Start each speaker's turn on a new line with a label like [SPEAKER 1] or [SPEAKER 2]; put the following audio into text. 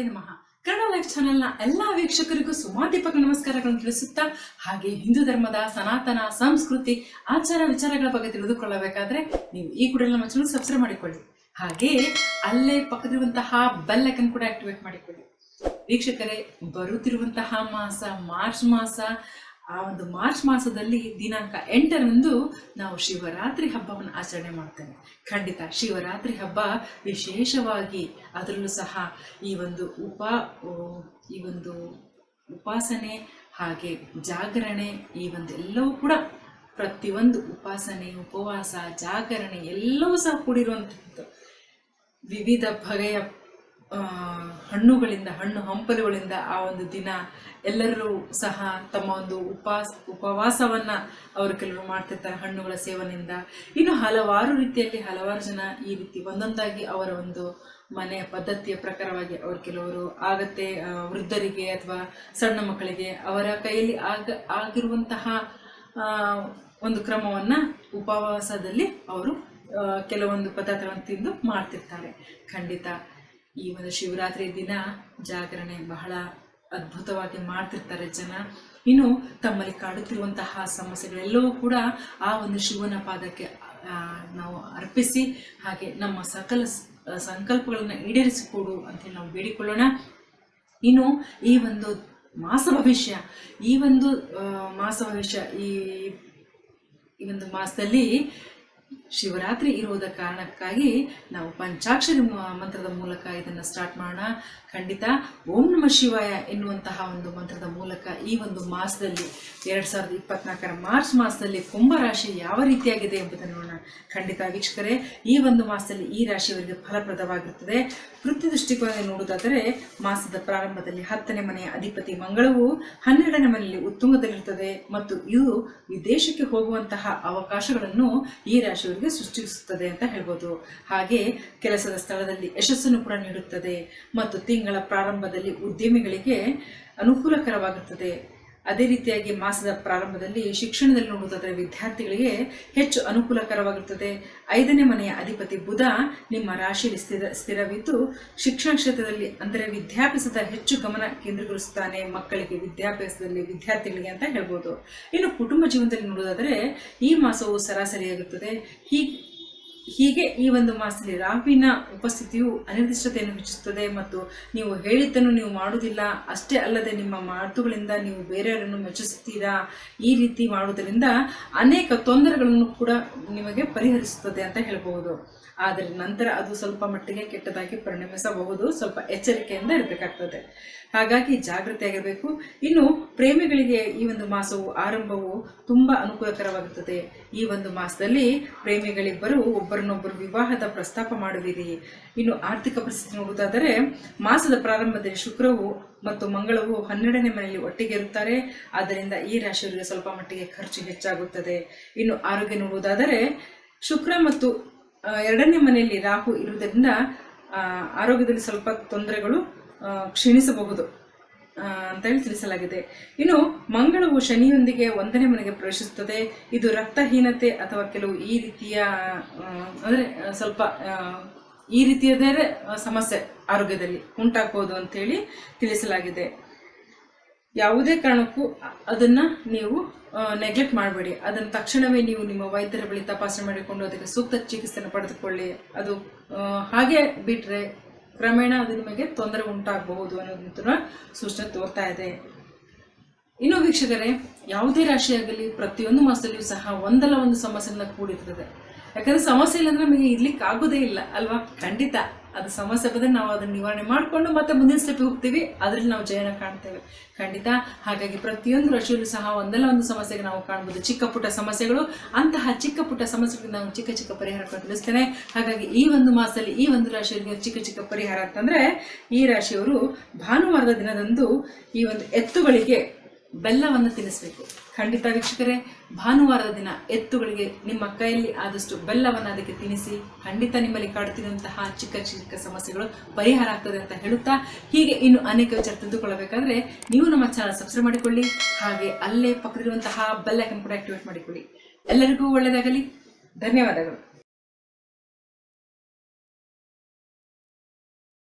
[SPEAKER 1] ಶ್ರೀಮಾತೆ ನಮಃ. ಕನ್ನಡ ಲೈಫ್ ಚಾನೆಲ್ನ ಎಲ್ಲ ವೀಕ್ಷಕರಿಗೂ ಸುಮಾದೀಪಕ ನಮಸ್ಕಾರಗಳನ್ನು ತಿಳಿಸುತ್ತಾ, ಹಾಗೆ ಹಿಂದೂ ಧರ್ಮದ ಸನಾತನ, ಸಂಸ್ಕೃತಿ, ಆಚಾರ ವಿಚಾರಗಳ ಬಗ್ಗೆ ತಿಳಿದುಕೊಳ್ಳಬೇಕಾದ್ರೆ ನೀವು ಈ ಕೂಡ ನಮ್ಮ ಚಾನಲ್ ಸಬ್ಸ್ಕ್ರೈಬ್ ಮಾಡಿಕೊಳ್ಳಿ. ಹಾಗೆ ಅಲ್ಲೇ ಪಕ್ಕದಿರುವಂತಹ ಬೆಲ್ ಐಕನ್ ಕೂಡ ಆಕ್ಟಿವೇಟ್ ಮಾಡಿಕೊಳ್ಳಿ. ವೀಕ್ಷಕರೇ, ಬರುತ್ತಿರುವಂತಹ ಮಾಸ, ಮಾರ್ಚ್ ಮಾಸ ಆ ಒಂದು ಮಾರ್ಚ್ ಮಾಸದಲ್ಲಿ ದಿನಾಂಕ ಎಂಟರಂದು ನಾವು ಶಿವರಾತ್ರಿ ಹಬ್ಬವನ್ನು ಆಚರಣೆ ಮಾಡ್ತೇವೆ. ಖಂಡಿತ ಶಿವರಾತ್ರಿ ಹಬ್ಬ ವಿಶೇಷವಾಗಿ ಅದರಲ್ಲೂ ಸಹ ಈ ಒಂದು ಉಪ ಈ ಒಂದು ಉಪಾಸನೆ ಹಾಗೆ ಜಾಗರಣೆ ಈ ಒಂದು ಎಲ್ಲವೂ ಕೂಡ ಪ್ರತಿಯೊಂದು ಉಪಾಸನೆ, ಉಪವಾಸ, ಜಾಗರಣೆ ಎಲ್ಲವೂ ಸಹ ಕೂಡಿರುವಂಥದ್ದು ವಿವಿಧ ಬಗೆಯ ಹಣ್ಣುಗಳಿಂದ, ಹಣ್ಣು ಹಂಪಲುಗಳಿಂದ ಆ ಒಂದು ದಿನ ಎಲ್ಲರೂ ಸಹ ತಮ್ಮ ಒಂದು ಉಪವಾಸ, ಉಪವಾಸವನ್ನ ಅವರು ಕೆಲವರು ಮಾಡ್ತಿರ್ತಾರೆ ಹಣ್ಣುಗಳ ಸೇವನೆಯಿಂದ. ಇನ್ನು ಹಲವಾರು ರೀತಿಯಲ್ಲಿ ಹಲವಾರು ಜನ ಈ ರೀತಿ ಒಂದೊಂದಾಗಿ ಅವರ ಒಂದು ಮನೆಯ ಪದ್ಧತಿಯ ಪ್ರಕಾರವಾಗಿ ಅವರು ಕೆಲವರು ಆಗತ್ತೆ ವೃದ್ಧರಿಗೆ ಅಥವಾ ಸಣ್ಣ ಮಕ್ಕಳಿಗೆ ಅವರ ಕೈಯಲ್ಲಿ ಆಗ, ಆಗಿರುವಂತಹ ಒಂದು ಕ್ರಮವನ್ನ ಉಪವಾಸದಲ್ಲಿ ಅವರು ಕೆಲವೊಂದು ಪದಾರ್ಥಗಳನ್ನು ತಿಂದು ಮಾಡ್ತಿರ್ತಾರೆ. ಖಂಡಿತ. ಈ ಒಂದು ಶಿವರಾತ್ರಿ ದಿನ ಜಾಗರಣೆ ಬಹಳ ಅದ್ಭುತವಾಗಿ ಮಾಡ್ತಿರ್ತಾರೆ ಜನ. ಇನ್ನು ತಮ್ಮಲ್ಲಿ ಕಾಡುತ್ತಿರುವಂತಹ ಸಮಸ್ಯೆಗಳೆಲ್ಲವೂ ಕೂಡ ಆ ಒಂದು ಶಿವನ ಪಾದಕ್ಕೆ ನಾವು ಅರ್ಪಿಸಿ ಹಾಗೆ ನಮ್ಮ ಸಕಲ ಸಂಕಲ್ಪಗಳನ್ನು ಈಡೇರಿಸಿಕೊಡು ಅಂತೇಳಿ ನಾವು ಬೇಡಿಕೊಳ್ಳೋಣ. ಇನ್ನು ಈ ಒಂದು ಮಾಸ ಭವಿಷ್ಯ, ಈ ಒಂದು ಮಾಸ ಭವಿಷ್ಯ ಈ ಈ ಒಂದು ಮಾಸದಲ್ಲಿ ಶಿವರಾತ್ರಿ ಇರುವುದ ಕಾರಣಕ್ಕಾಗಿ ನಾವು ಪಂಚಾಕ್ಷರಿ ಮಂತ್ರದ ಮೂಲಕ ಇದನ್ನು ಸ್ಟಾರ್ಟ್ ಮಾಡೋಣ. ಖಂಡಿತ ಓಂ ನಮ ಶಿವಾಯ ಎನ್ನುವಂತಹ ಒಂದು ಮಂತ್ರದ ಮೂಲಕ ಈ ಒಂದು ಮಾಸದಲ್ಲಿ ಎರಡು ಸಾವಿರದ ಇಪ್ಪತ್ನಾಲ್ಕರ ಮಾರ್ಚ್ ಮಾಸದಲ್ಲಿ ಕುಂಭ ರಾಶಿ ಯಾವ ರೀತಿಯಾಗಿದೆ ಎಂಬುದನ್ನು ನೋಡೋಣ. ಖಂಡಿತ ವೀಕ್ಷಕರೇ, ಈ ಒಂದು ಮಾಸದಲ್ಲಿ ಈ ರಾಶಿಯವರಿಗೆ ಫಲಪ್ರದವಾಗಿರುತ್ತದೆ ವೃತ್ತಿ ದೃಷ್ಟಿಕೋನ ನೋಡುವುದಾದರೆ ಮಾಸದ ಪ್ರಾರಂಭದಲ್ಲಿ ಹತ್ತನೇ ಮನೆಯ ಅಧಿಪತಿ ಮಂಗಳವು ಹನ್ನೆರಡನೇ ಮನೆಯಲ್ಲಿ ಉತ್ತುಂಗದಲ್ಲಿರುತ್ತದೆ ಮತ್ತು ಇದು ವಿದೇಶಕ್ಕೆ ಹೋಗುವಂತಹ ಅವಕಾಶಗಳನ್ನು ಈ ರಾಶಿಯವರಿಗೆ ಸೃಷ್ಟಿಸುತ್ತದೆ ಅಂತ ಹೇಳ್ಬೋದು. ಹಾಗೆ ಕೆಲಸದ ಸ್ಥಳದಲ್ಲಿ ಯಶಸ್ಸನ್ನು ಕೂಡ ನೀಡುತ್ತದೆ. ಮತ್ತು ತಿಂಗಳ ಪ್ರಾರಂಭದಲ್ಲಿ ಉದ್ಯಮಿಗಳಿಗೆ ಅನುಕೂಲಕರವಾಗುತ್ತದೆ. ಅದೇ ರೀತಿಯಾಗಿ ಮಾಸದ ಪ್ರಾರಂಭದಲ್ಲಿ ಶಿಕ್ಷಣದಲ್ಲಿ ನೋಡುವುದಾದರೆ ವಿದ್ಯಾರ್ಥಿಗಳಿಗೆ ಹೆಚ್ಚು ಅನುಕೂಲಕರವಾಗಿರುತ್ತದೆ ಐದನೇ ಮನೆಯ ಅಧಿಪತಿ ಬುಧ ನಿಮ್ಮ ರಾಶಿಯಲ್ಲಿ ಸ್ಥಿರ, ಸ್ಥಿರವಿದ್ದು ಶಿಕ್ಷಣ ಕ್ಷೇತ್ರದಲ್ಲಿ ಅಂದರೆ ವಿದ್ಯಾಭ್ಯಾಸದ ಹೆಚ್ಚು ಗಮನ ಕೇಂದ್ರೀಕರಿಸುತ್ತಾನೆ ಮಕ್ಕಳಿಗೆ, ವಿದ್ಯಾಭ್ಯಾಸದಲ್ಲಿ ವಿದ್ಯಾರ್ಥಿಗಳಿಗೆ ಅಂತ ಹೇಳ್ಬೋದು. ಇನ್ನು ಕುಟುಂಬ ಜೀವನದಲ್ಲಿ ನೋಡುವುದಾದರೆ ಈ ಮಾಸವು ಸರಾಸರಿಯಾಗುತ್ತದೆ ಹೀಗೆ ಹೀಗೆ ಈ ಒಂದು ಮಾಸದಲ್ಲಿ ರಾಹುವಿನ ಉಪಸ್ಥಿತಿಯು ಅನಿರ್ದಿಷ್ಟತೆಯನ್ನು ಹೆಚ್ಚಿಸುತ್ತದೆ ಮತ್ತು ನೀವು ಹೇಳಿದ್ದನ್ನು ನೀವು ಮಾಡುವುದಿಲ್ಲ. ಅಷ್ಟೇ ಅಲ್ಲದೆ ನಿಮ್ಮ ಮಾತುಗಳಿಂದ ನೀವು ಬೇರೆಯವರನ್ನು ಮೆಚ್ಚಿಸುತ್ತೀರಾ? ಈ ರೀತಿ ಮಾಡುವುದರಿಂದ ಅನೇಕ ತೊಂದರೆಗಳನ್ನು ಕೂಡ ನಿಮಗೆ ಪರಿಹರಿಸುತ್ತದೆ ಅಂತ ಹೇಳಬಹುದು. ಆದರೆ ನಂತರ ಅದು ಸ್ವಲ್ಪ ಮಟ್ಟಿಗೆ ಕೆಟ್ಟದಾಗಿ ಪರಿಣಮಿಸಬಹುದು. ಸ್ವಲ್ಪ ಎಚ್ಚರಿಕೆಯಿಂದ ಇರಬೇಕಾಗ್ತದೆ. ಹಾಗಾಗಿ ಜಾಗೃತಿಯಾಗಿರಬೇಕು ಇನ್ನು ಪ್ರೇಮಿಗಳಿಗೆ ಈ ಒಂದು ಮಾಸವು ಆರಂಭವು ತುಂಬಾ ಅನುಕೂಲಕರವಾಗುತ್ತದೆ. ಈ ಒಂದು ಮಾಸದಲ್ಲಿ ಪ್ರೇಮಿಗಳಿಬ್ಬರು ಒಬ್ಬರನ್ನೊಬ್ಬರು ವಿವಾಹದ ಪ್ರಸ್ತಾಪ ಮಾಡುವಿರಿ. ಇನ್ನು ಆರ್ಥಿಕ ಪರಿಸ್ಥಿತಿ ನೋಡುವುದಾದರೆ, ಮಾಸದ ಪ್ರಾರಂಭದಲ್ಲಿ ಶುಕ್ರವು ಮತ್ತು ಮಂಗಳವು ಹನ್ನೆರಡನೇ ಮನೆಯಲ್ಲಿ ಒಟ್ಟಿಗೆ ಇರುತ್ತಾರೆ ಆದ್ದರಿಂದ ಈ ರಾಶಿಯವರಿಗೆ ಸ್ವಲ್ಪ ಮಟ್ಟಿಗೆ ಖರ್ಚು ಹೆಚ್ಚಾಗುತ್ತದೆ. ಇನ್ನು ಆರೋಗ್ಯ ನೋಡುವುದಾದರೆ, ಶುಕ್ರ ಮತ್ತು ಎರಡನೇ ಮನೆಯಲ್ಲಿ ರಾಹು ಇರುವುದರಿಂದ ಆರೋಗ್ಯದಲ್ಲಿ ಸ್ವಲ್ಪ ತೊಂದರೆಗಳು ಕ್ಷೀಣಿಸಬಹುದು. ಅಂತ ಹೇಳಿ ತಿಳಿಸಲಾಗಿದೆ. ಇನ್ನು ಮಂಗಳವು ಶನಿಯೊಂದಿಗೆ ಒಂದನೇ ಮನೆಗೆ ಪ್ರವೇಶಿಸುತ್ತದೆ. ಇದು ರಕ್ತಹೀನತೆ ಅಥವಾ ಕೆಲವು ಈ ರೀತಿಯ ಅಂದರೆ ಸ್ವಲ್ಪ ಈ ರೀತಿಯದೇ ಸಮಸ್ಯೆ ಆರೋಗ್ಯದಲ್ಲಿ ಉಂಟಾಗ್ಬೋದು ಅಂತೇಳಿ ತಿಳಿಸಲಾಗಿದೆ. ಯಾವುದೇ ಕಾರಣಕ್ಕೂ ಅದನ್ನು ನೀವು ನೆಗ್ಲೆಕ್ಟ್ ಮಾಡಬೇಡಿ. ಅದನ್ನು ತಕ್ಷಣವೇ ನೀವು ನಿಮ್ಮ ವೈದ್ಯರ ಬಳಿ ತಪಾಸಣೆ ಮಾಡಿಕೊಂಡು ಅದಕ್ಕೆ ಸೂಕ್ತ ಚಿಕಿತ್ಸೆಯನ್ನು ಪಡೆದುಕೊಳ್ಳಿ. ಅದು ಹಾಗೆ ಬಿಟ್ರೆ ಕ್ರಮೇಣ ಅದು ನಿಮಗೆ ತೊಂದರೆ ಉಂಟಾಗಬಹುದು ಅನ್ನೋದನ್ನ ಸೂಚನೆ ತೋರ್ತಾ ಇದೆ. ಇನ್ನು ವೀಕ್ಷಕರೇ, ಯಾವುದೇ ರಾಶಿಯಾಗಲಿ ಪ್ರತಿಯೊಂದು ಮಾಸದಲ್ಲಿಯೂ ಸಹ ಒಂದಲ್ಲ ಒಂದು ಸಮಸ್ಯೆಯಿಂದ ಕೂಡಿರ್ತದೆ. ಯಾಕಂದ್ರೆ ಸಮಸ್ಯೆ ಇಲ್ಲಂದ್ರೆ ನಮಗೆ ಇರ್ಲಿಕ್ಕೆ ಆಗೋದೇ ಇಲ್ಲ, ಅಲ್ವಾ? ಖಂಡಿತ. ಅದು ಸಮಸ್ಯೆ ಬಂದ್ರೆ ನಾವು ಅದನ್ನ ನಿವಾರಣೆ ಮಾಡಿಕೊಂಡು ಮತ್ತೆ ಮುಂದಿನ ಸ್ಟೆಪ್ ಹೋಗ್ತೀವಿ. ಅದರಲ್ಲಿ ನಾವು ಜಯನ ಕಾಣ್ತೇವೆ. ಖಂಡಿತ. ಹಾಗಾಗಿ ಪ್ರತಿಯೊಂದು ರಾಶಿಯಲ್ಲೂ ಸಹ ಒಂದಲ್ಲ ಒಂದು ಸಮಸ್ಯೆಗೆ ನಾವು ಕಾಣ್ಬೋದು. ಚಿಕ್ಕ ಪುಟ್ಟ ಸಮಸ್ಯೆಗಳು, ಅಂತಹ ಚಿಕ್ಕ ಪುಟ್ಟ ಸಮಸ್ಯೆಗಳಿಗೆ ನಾವು ಚಿಕ್ಕ ಚಿಕ್ಕ ಪರಿಹಾರ ತಿಳಿಸ್ತೇನೆ. ಹಾಗಾಗಿ ಈ ಒಂದು ಮಾಸದಲ್ಲಿ, ಈ ಒಂದು ರಾಶಿಯವರಿಗೆ ಚಿಕ್ಕ ಚಿಕ್ಕ ಪರಿಹಾರ ಅಂತಂದ್ರೆ, ಈ ರಾಶಿಯವರು ಭಾನುವಾರದ ದಿನದಂದು ಈ ಒಂದು ಎತ್ತುಗಳಿಗೆ ಬೆಲ್ಲವನ್ನು ತಿನ್ನಿಸ್ಬೇಕು. ಖಂಡಿತ ವೀಕ್ಷಕರೇ, ಭಾನುವಾರದ ದಿನ ಎತ್ತುಗಳಿಗೆ ನಿಮ್ಮ ಕೈಯಲ್ಲಿ ಆದಷ್ಟು ಬೆಲ್ಲವನ್ನು ಅದಕ್ಕೆ ತಿನ್ನಿಸಿ, ಖಂಡಿತ ನಿಮ್ಮಲ್ಲಿ ಕಾಡುತ್ತಿರುವಂತಹ ಚಿಕ್ಕ ಚಿಕ್ಕ ಸಮಸ್ಯೆಗಳು ಪರಿಹಾರ ಆಗ್ತದೆ ಅಂತ ಹೇಳುತ್ತಾ, ಹೀಗೆ ಇನ್ನು ಅನೇಕ ವಿಚಾರ ತಿಳಿದುಕೊಳ್ಳಬೇಕಾದ್ರೆ, ನೀವು ನಮ್ಮ ಚಾನಲ್ ಸಬ್ಸ್ಕ್ರೈಬ್ ಮಾಡಿಕೊಳ್ಳಿ, ಹಾಗೆ ಅಲ್ಲೇ ಪಕ್ಕದಿರುವಂತಹ ಬೆಲ್ಲ ಕೂಡ ಆಕ್ಟಿವೇಟ್ ಮಾಡಿಕೊಳ್ಳಿ. ಎಲ್ಲರಿಗೂ ಒಳ್ಳೆಯದಾಗಲಿ. ಧನ್ಯವಾದಗಳು.